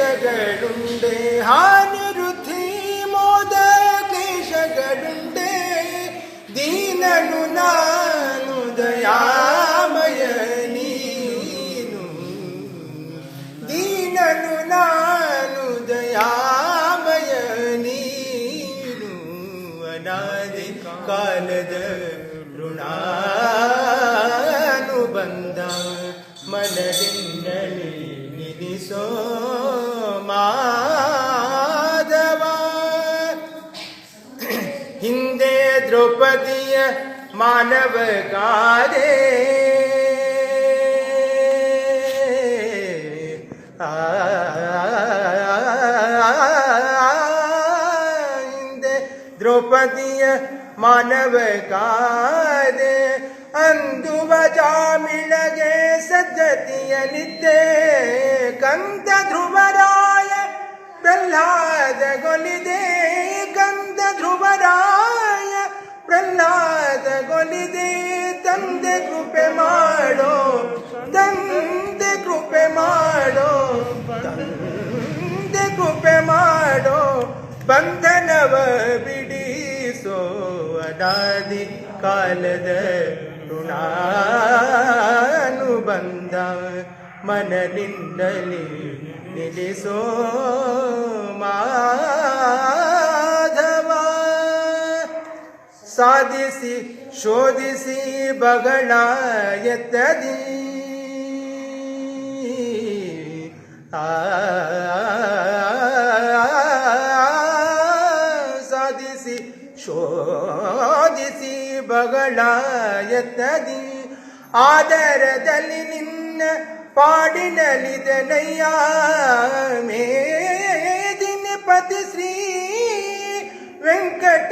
ಕ್ಲೇಶಗಳುಂಡೆ ಹಾನಿರುಥಿ ಮೋದ ಕ್ಲೇಶಗಳುಂಡೆ ದೀನನು ನಾನು ದಯಾಮಯ ನೀನು ದೀನನು ನಾನು ದಯಾಮಯ ನೀನು ಅನಾದಿ ಕಾಲದ ಋಣಾನುಬಂಧ ಮನದಿಂದಲೇ ನಿಧಿಸೋ ದ್ರೌಪದಿಯ ಮಾನವ ಗಾದೆ ಆ, ಹಿಂದೆ ದ್ರೌಪದಿಯ ಮಾನವ ಕಾದೆ ಅಂದುವ ಜಾಮಿಳಗೆ ಸದ್ಧತಿಯ ನಿದ್ದೆ ಕಂದ ಧ್ರುವರಾಯ ಪ್ರಹ್ಲಾದ ಮಾಡೋ, ತಂದೆ ಕೃಪೆ ಮಾಡೋ, ತಂದೆ ಕೃಪೆ ಮಾಡೋ, ಬಂಧನವ ಬಿಡಿಸೋ ಅನಾದಿ ಕಾಲದ ಋಣಾನುಬಂಧ ಮನದಿಂದಲೇ ನಿಲ್ಲಿಸೋ ಮಾಧವ ಸಾಧಿಸಿ ಶೋಧಿಸಿ ಬಗಳ ಎತ್ತದಿ ಸಾಧಿಸಿ ಶೋಧಿಸಿ ಬಗಳ ಎತ್ತದಿ ಆದರದಲ್ಲಿ ನಿನ್ನ ಪಾಡಿನಲಿದನಯ್ಯ ಮೇದಿನ ಪತಿ ಶ್ರೀ ವೆಂಕಟ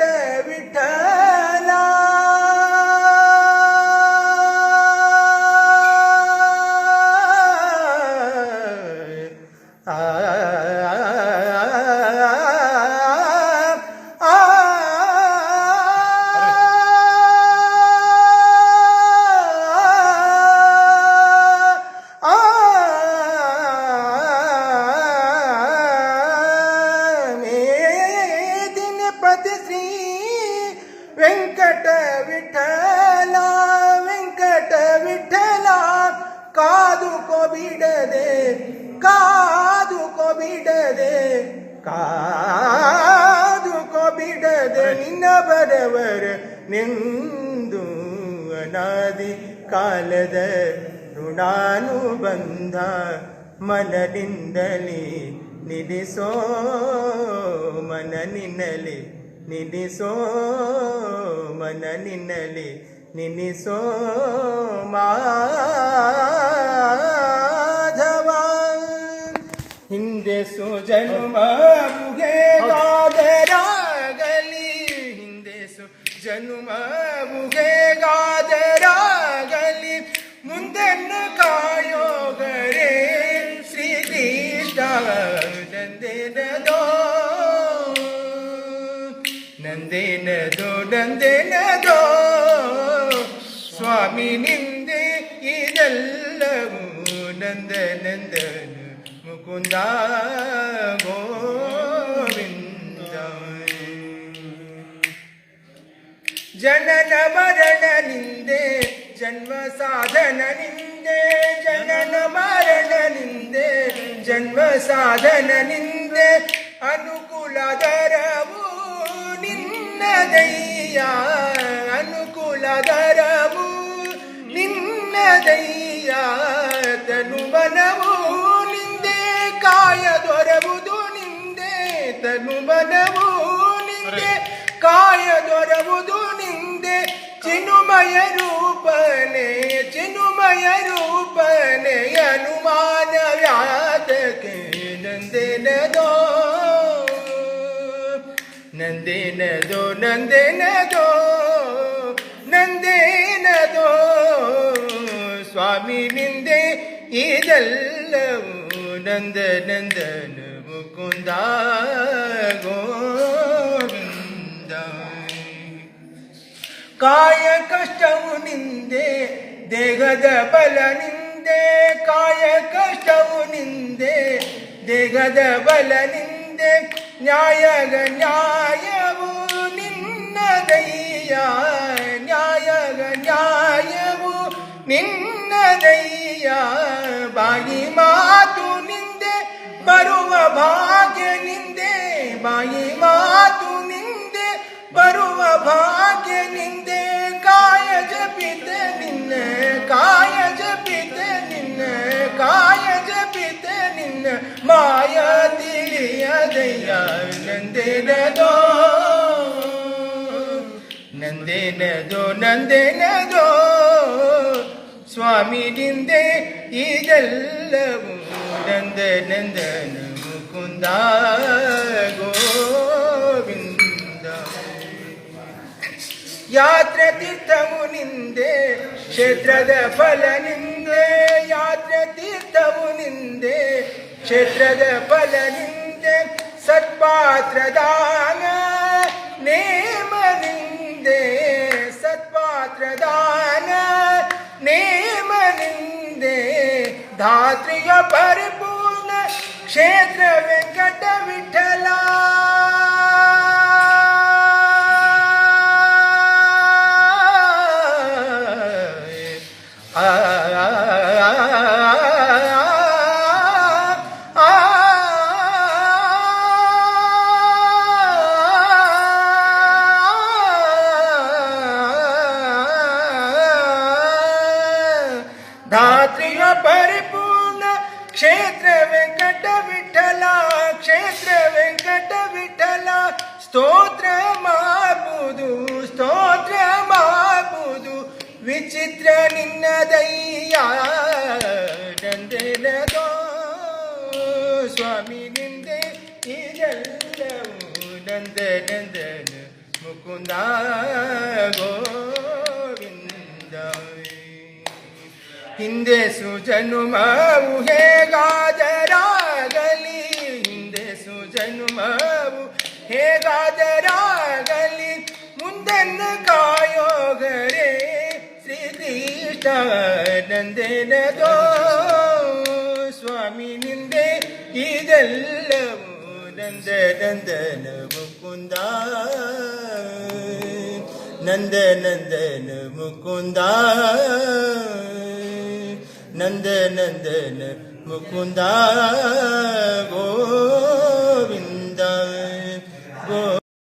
ಕಾದುಕೋ ಬಿಡದೆ ಕಾದು ಬಿಡದೆ ಕಾದು ಬಿಡದೆ ನಿನ್ನ ಬರವರ ನಿಂದು ಅನಾದಿ ಕಾಲದ ಋಣಾನುಬಂಧ ಮನದಿಂದಲೇ ನಿಲ್ಲಿಸೋ ಮನ ನಿನ್ನಲಿ ನಿಲ್ಲಿಸೋ ಮನ ನಿನ್ನಲಿ ನಿಲ್ಲಿಸೋ ಮಾಧವ ಹಿಂದೆ. ಸುಜನುಮ ಮುಗೆಗಾದರಾಗಲಿ ಹಿಂದೆ ಸು ಜನುಮ ಮುಗೆಗಾದರಾಗಲಿ ಮುಂದನ್ನು ಕಾಯೋಗರೇ ಶ್ರೀಕೃಷ್ಣ ನಂದೇನದೋ. ನಂದೇನದೋ ನಂದೇನದೋ. ಸ್ವಾಮಿ ನಿಂದೆ ಇದೆಲ್ಲವೂ ನಂದ ನಂದನ ಮುಕುಂದ ಗೋವಿಂದ ಜನನ ಮರಣ ನಿಂದೆ, ಜನ್ಮ ಸಾಧನ ನಿಂದೆ, ಜನನ ಮರಣ ನಿಂದೆ, ಜನ್ಮ ಸಾಧನ ನಿಂದೆ ಅನುಕೂಲ ದರವು ನಿನ್ನದಯ್ಯ ಅನುಕೂಲ ದರವು ತನುಬನವು ನಿಂದೆ ಕಾಯ ದೊರವುದು ನಿಂದೆ ಚಿನುಮಯ ರೂಪನೆ ಚಿನುಮಯ ರೂಪನೆ ಅನುಮಾನ ವ್ಯಾತಕೆ ನಂದೆನದೋ ನಂದೇನದೋ ನಂದೇನದೋ ನಂದೇನದೋ ಸ್ವಾಮಿ ನಿಂದೆ ಇದೆಲ್ಲವೂ ನಂದ ನಂದನ ಮುಕುಂದ ಗೋವಿಂದ ಕಾಯ ಕಷ್ಟವು ನಿಂದೆ ದೇಹದ ಬಲ ನಿಂದೆ ಕಾಯ ಕಷ್ಟವು ನಿಂದೆ ದೇಹದ ಬಲ ನಿಂದೆ ನ್ಯಾಯಗ ನ್ಯಾಯವು ನಿನ್ನದಯ್ಯ ನ್ಯಾಯಗ ನ್ಯಾಯವು ನಿನ್ನದಯ್ಯ ಬಾಯಿ ಮಾತು ನಿಂದೆ ಬರುವ ಭಾಗ್ಯ ನಿಂದೆ ಬಾಯಿ ಮಾತು ನಿಂದೆ ಬರುವ ಭಾಗ್ಯ ನಿಂದೆ ಕಾಯ ಜಪಿತ ನಿನ್ನ ಕಾಯ ಜಪಿತ ನಿನ್ನ ಕಾಯ ಜಪಿತ ನಿನ್ನ ಮಾಯ ತಿಳಿಯದಯ್ಯ ನಂದೇನದೋ ನಂದೇನದೋ ನಂದೇನದೋ ಸ್ವಾಮಿ ನಿಂದೆ ಇದೆಲ್ಲವೂ ನಂದ ನಂದನ ಮುಕುಂದ ಗೋವಿಂದ ಯಾತ್ರೆ ತೀರ್ಥವು ನಿಂದೆ ಕ್ಷೇತ್ರದ ಫಲ ನಿಂದೆ ಯಾತ್ರೆ ತೀರ್ಥವು ನಿಂದೆ ಕ್ಷೇತ್ರದ ಫಲ ನಿಂದೆ ಸತ್ಪಾತ್ರದಾನ ನೇಮ ನಿಂದೆ धात्रिय परिपूर्ण क्षेत्र वेंकट विठल ಪರಿಪೂರ್ಣ ಕ್ಷೇತ್ರ ವೆಂಕಟ ವಿಠಲ, ಕ್ಷೇತ್ರ ವೆಂಕಟ ವಿಠಲ. ಸ್ತೋತ್ರ ಮಾಡುವುದು ಸ್ತೋತ್ರ ಮಾಡುವುದು ವಿಚಿತ್ರ ನಿನ್ನದಯ್ಯ ನಂದನದೋ ಸ್ವಾಮಿ ನಿಂದೆ ಇದೆಲ್ಲವೂ ನಂದ ನಂದನ ಮುಕುಂದ ಗೋವಿಂದ ಹಿಂದೆ ಸುಜನುಮವು ಹೇಗಾದರಾಗಲಿ? ಹಿಂದೆ ಸುಜನುಮವು ಹೇಗಾದರಾಗಲಿ? ಮುಂದನ್ನು ಕಾಯೋಗರೆ ನಂದನದೋ ಸ್ವಾಮಿ ನಿಂದೆ ಇದೆಲ್ಲವೂ ನಂದ ನಂದನ ಮುಕುಂದ ನಂದ ನಂದನ ಮುಕುಂದ नंद नंदन मुकुंदा गो